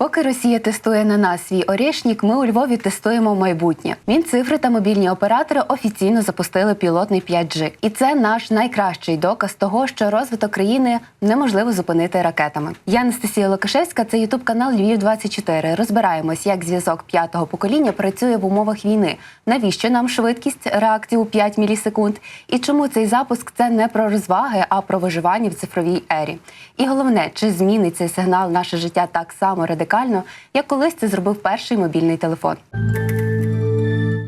Поки Росія тестує на нас свій орішнік, ми у Львові тестуємо майбутнє. Мінцифри та мобільні оператори офіційно запустили пілотний 5G. І це наш найкращий доказ того, що розвиток країни неможливо зупинити ракетами. Я Анастасія Лукашевська, це ютуб канал Львів 24 Розбираємось, як зв'язок п'ятого покоління працює в умовах війни. Навіщо нам швидкість реакції у 5 мілісекунд? І чому цей запуск це не про розваги, а про виживання в цифровій ері? І головне, чи змінить цей сигнал наше життя так само радикально, як колись це зробив перший мобільний телефон.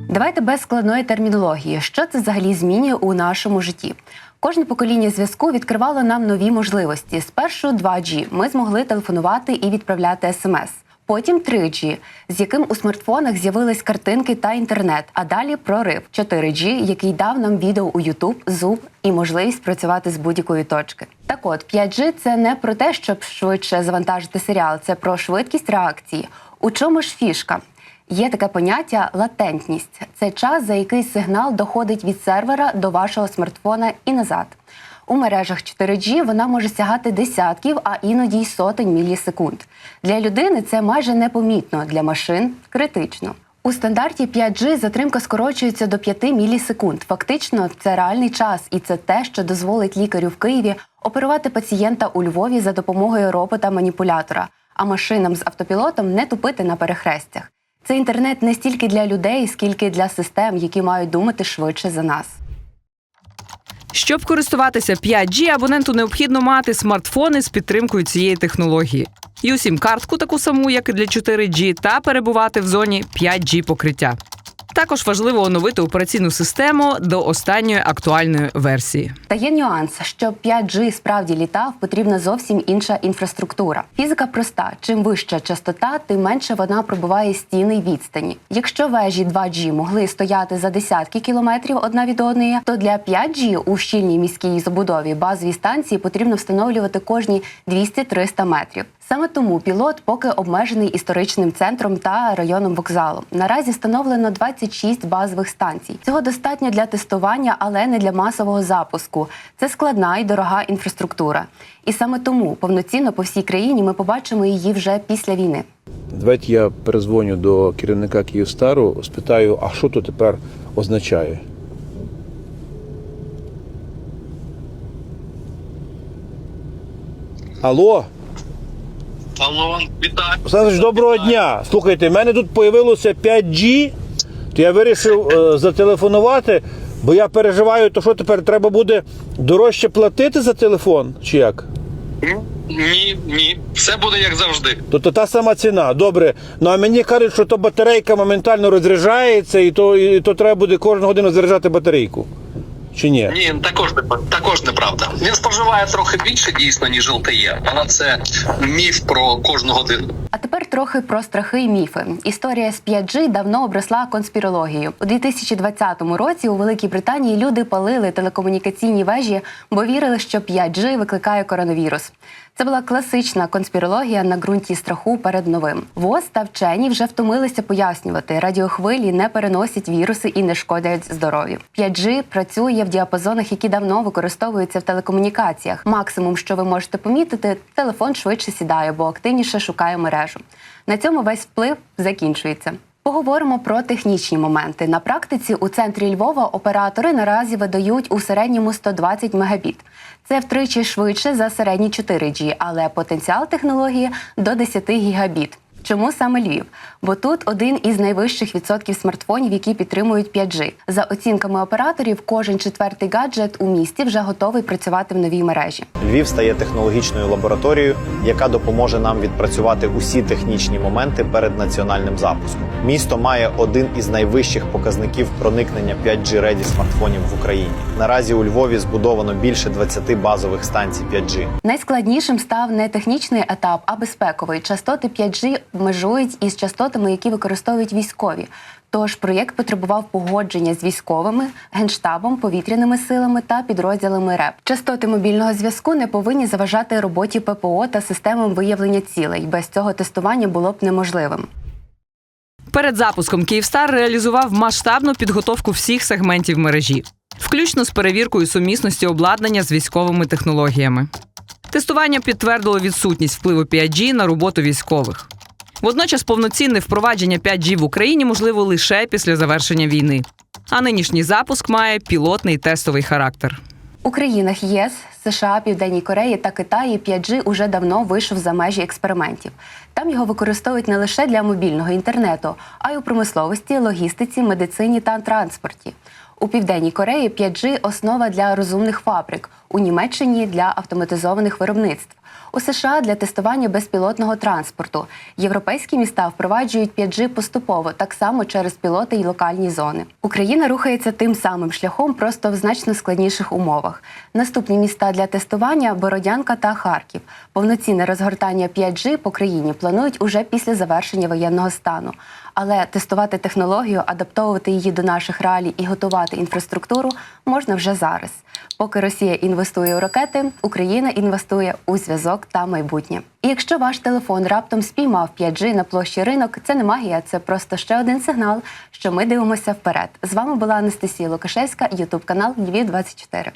Давайте без складної термінології. Що це взагалі змінює у нашому житті? Кожне покоління зв'язку відкривало нам нові можливості. Спершу 2G. Ми змогли телефонувати і відправляти смс. Потім 3G, з яким у смартфонах з'явились картинки та інтернет. А далі прорив 4G, який дав нам відео у YouTube, Zoom і можливість працювати з будь-якої точки. Так от 5G – це не про те, щоб швидше завантажити серіал, це про швидкість реакції. У чому ж фішка? Є таке поняття латентність. Це час, за який сигнал доходить від сервера до вашого смартфона і назад. У мережах 4G вона може сягати десятків, а іноді й сотень мілісекунд. Для людини це майже непомітно, для машин критично. У стандарті 5G затримка скорочується до 5 мілісекунд. Фактично, це реальний час, і це те, що дозволить лікарю в Києві оперувати пацієнта у Львові за допомогою робота-маніпулятора, а машинам з автопілотом не тупити на перехрестях. Це інтернет не стільки для людей, скільки для систем, які мають думати швидше за нас. Щоб користуватися 5G, абоненту необхідно мати смартфони з підтримкою цієї технології. Усім картку таку саму, як і для 4G, та перебувати в зоні 5G покриття. Також важливо оновити операційну систему до останньої актуальної версії. Та є нюанс, щоб 5G справді літав, потрібна зовсім інша інфраструктура. Фізика проста: чим вища частота, тим менше вона пробиває стіни й відстані. Якщо вежі 2G могли стояти за десятки кілометрів одна від одної, то для 5G у щільній міській забудові базові станції потрібно встановлювати кожні 200-300 метрів. Саме тому пілот поки обмежений історичним центром та районом вокзалу. Наразі встановлено 26 базових станцій. Цього достатньо для тестування, але не для масового запуску. Це складна і дорога інфраструктура. І саме тому повноцінно по всій країні ми побачимо її вже після війни. Давайте я перезвоню до керівника Київстару, спитаю, а що то тепер означає. Алло, Алло, вітаю. Олександр, доброго дня. Слухайте, в мене тут появилося 5G, то я вирішив е, зателефонувати, бо я переживаю, то що тепер треба буде дорожче платити за телефон, чи як? Ні, ні, все буде як завжди. Тобто та сама ціна. Добре. Ну а мені кажуть, що то батарейка моментально розряджається, і то, і то треба буде кожну годину заряджати батарейку. Чи ні? Ні, також не також неправда. Він споживає трохи більше дійсно, ніж ЛТЄ, але це міф про кожну годину. А тепер трохи про страхи і міфи. Історія з 5G давно обросла конспірологією. У 2020 році у Великій Британії люди палили телекомунікаційні вежі, бо вірили, що 5G викликає коронавірус. Це була класична конспірологія на ґрунті страху перед новим. ВОЗ та вчені вже втомилися пояснювати, радіохвилі не переносять віруси і не шкодять здоров'ю. 5G працює в діапазонах, які давно використовуються в телекомунікаціях. Максимум, що ви можете помітити, телефон швидше сідає, бо активніше шукає мережу. На цьому весь вплив закінчується. Поговоримо про технічні моменти. На практиці у центрі Львова оператори наразі видають у середньому 120 мегабіт. Це втричі швидше за середні 4G, але потенціал технології до 10 гігабіт. Чому саме Львів? Бо тут один із найвищих відсотків смартфонів, які підтримують 5G. За оцінками операторів, кожен четвертий гаджет у місті вже готовий працювати в новій мережі. Львів стає технологічною лабораторією, яка допоможе нам відпрацювати усі технічні моменти перед національним запуском. Місто має один із найвищих показників проникнення 5G реді смартфонів в Україні. Наразі у Львові збудовано більше 20 базових станцій 5G. Найскладнішим став не технічний етап, а безпековий. Частоти 5G межують із частотами, які використовують військові. Тож проєкт потребував погодження з військовими, генштабом, повітряними силами та підрозділами РЕП. Частоти мобільного зв'язку не повинні заважати роботі ППО та системам виявлення цілей. Без цього тестування було б неможливим. Перед запуском Київстар реалізував масштабну підготовку всіх сегментів мережі, включно з перевіркою сумісності обладнання з військовими технологіями. Тестування підтвердило відсутність впливу 5G на роботу військових. Водночас повноцінне впровадження 5G в Україні можливо лише після завершення війни. А нинішній запуск має пілотний тестовий характер. У країнах ЄС, США, Південній Кореї та Китаї 5G уже давно вийшов за межі експериментів. Там його використовують не лише для мобільного інтернету, а й у промисловості, логістиці, медицині та транспорті. У Південній Кореї 5G – основа для розумних фабрик, у Німеччині для автоматизованих виробництв. У США для тестування безпілотного транспорту. Європейські міста впроваджують 5G поступово, так само через пілоти й локальні зони. Україна рухається тим самим шляхом, просто в значно складніших умовах. Наступні міста для тестування Бородянка та Харків. Повноцінне розгортання 5G по країні планують уже після завершення воєнного стану. Але тестувати технологію, адаптовувати її до наших реалій і готувати інфраструктуру можна вже зараз. Поки Росія інвестує у ракети, Україна інвестує у зв'язок та майбутнє. І якщо ваш телефон раптом спіймав 5G на площі ринок, це не магія, це просто ще один сигнал, що ми дивимося вперед. З вами була Анастасія Лукашевська, Ютуб канал Львів 24